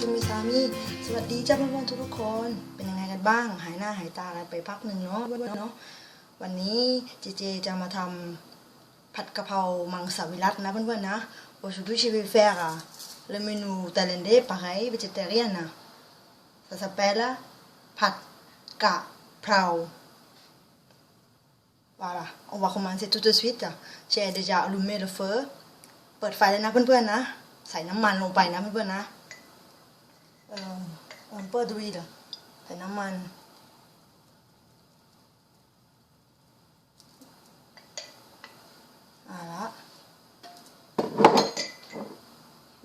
ชูมิซามิสวัสดีจ้าเพื่อนๆทุกๆคน เป็นยังไงกันบ้าง หายหน้าหายตากันไปพักหนึ่งเนาะเนาะ วันนี้เจเจจะมาทำผัดกะเพรามังสวิรัตนะเพื่อนๆนะ Aujourd'hui je vais faire euh, le menu thaïlandais pareil végétarien ça s'appelle ผัดกะเพรา Voilà, on va commencer tout de suite. J'ai déjà allumé le feu. เปิดไฟเลยนะเพื่อนๆนะ ใส่น้ำมันลงไปนะเพื่อนๆนะ เอ่อเอ่อเปิดดูดิใส่น้ำมัน อ่าละ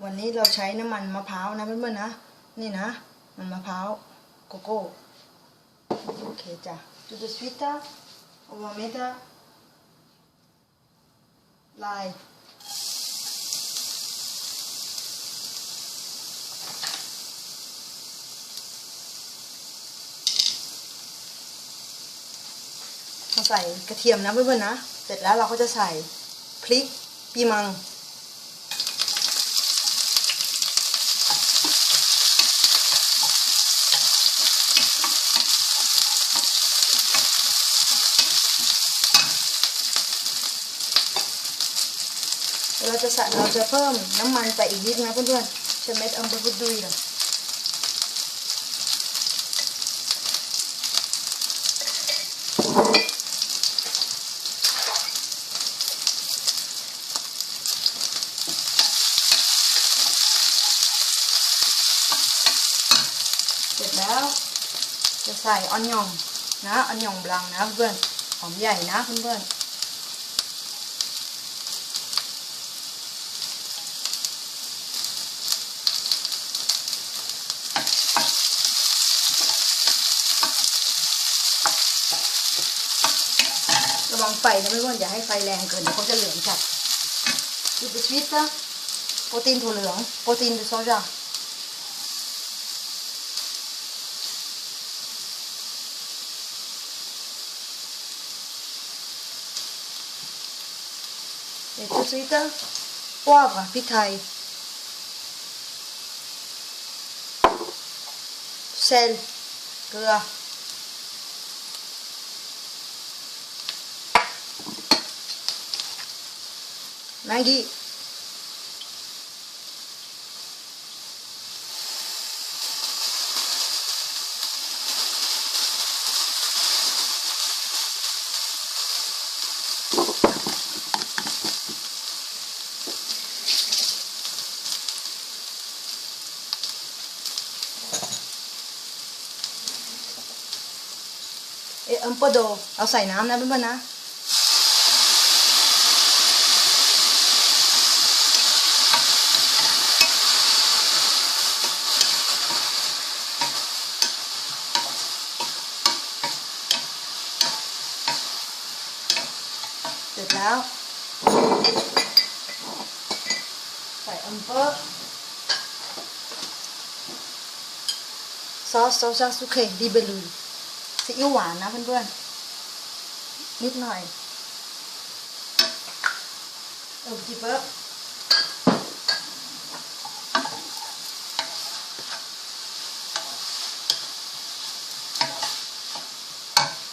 วันนี้เราใช้น้ำมันมะพร้าวนะเพื่อนๆนะ นี่นะมันมะพร้าวโกโก้ โอเคจ้ะ tout de suite on va mettre l'ail มา ใส่กระเทียมนะเพื่อนๆนะ เสร็จแล้วเราก็จะใส่พริกปีมัง เราจะใส่เราจะเพิ่มน้ำมันไปอีกนิดนะเพื่อนๆจะเม็ดอัมเบอร์ดุยนะสร็จแล้ว จะใส่ออนยองนะออนยองบลังนะเพื่อนหอมใหญ่นะเพื่อนระวังไฟนะไม่ว่าอย่าให้ไฟแรงเกินเดี๋ยวเขาจะเหลืองจัดดูดสวิตนะโปรตีนถั่วเหลืองโปรตีนดูโซจา เด็ดดูสวิตนะ อะพริกไทยเซลเกลือโด เอาใส่น้ำนะเพื่อนๆนะเสร็จแล้ว ใส่อัมเปอร์ซอสโซซาสุเคดีเบลู ซีอิ๊วหวานนะเพื่อนๆนิดหน่อยเออจิเปอร์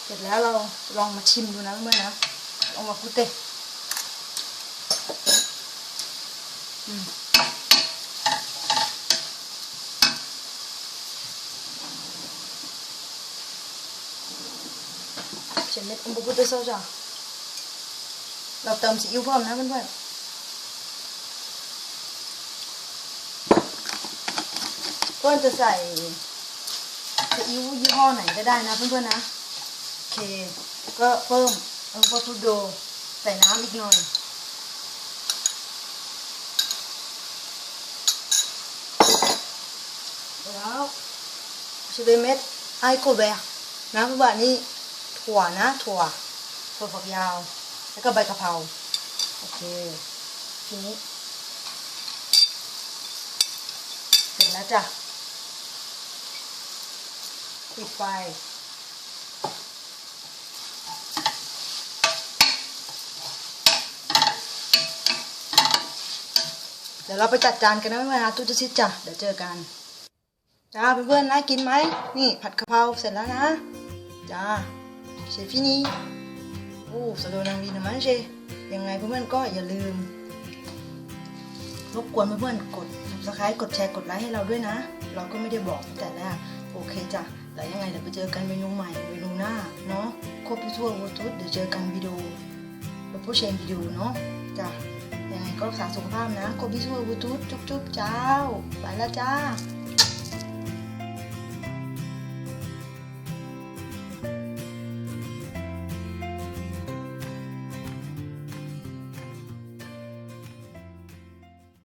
เสร็จแล้วเราลองมาชิมดูนะเพื่อนๆนะลองมาคุเตอืม เช็ดเม็ดอัมบุกุเตะโซจ้ะเราเติมซีอิ๊วเพิ่มนะเพื่อนๆเพื่อนจะใส่ซีอิ๊วยี่ห้อไหนก็ได้นะเพื่อนๆนะโอเค ก็เพิ่มเออพอทูโดใส่น้ำอีกหน่อยแล้วชิเบเม็ดไอโกเบะนะเพื่อนๆนี่ ถั่วนะ ถั่วถั่วฝักยาว แล้วก็ใบกะเพราโอเคทีนี้เสร็จแล้วจ้ะปิดไฟเดี๋ยวเราไปจัดจานกันนะเพื่อนๆนะทุกชิดจ้ะเดี๋ยวเจอกันจ้าเพื่อนๆน่ากินไหมนี่ผัดกะเพราเสร็จแล้วนะจ้า เชฟฟินี่โอ้สะดนางดีนะมันเชยังไงเพื่อนๆก็อย่าลืม รบกวนเพื่อนๆกด subscribe กดแชร์กดไลค์ให้เราด้วยนะ เราก็ไม่ได้บอกตั้งแต่แรกโอเคจ้ะแล้วยังไงเดี๋ยวไปเจอกันเมนูใหม่เมนูหน้าเนาะครบทั่ววูทูธเดี๋ยวเจอกันวิดีโอแล้วผู้เชนวิดีโอเนาะจ้ะยังไงก็รักษาสุขภาพนะครบทั่ววูทูธจุ๊บๆเจ้าไปแล้วจ้า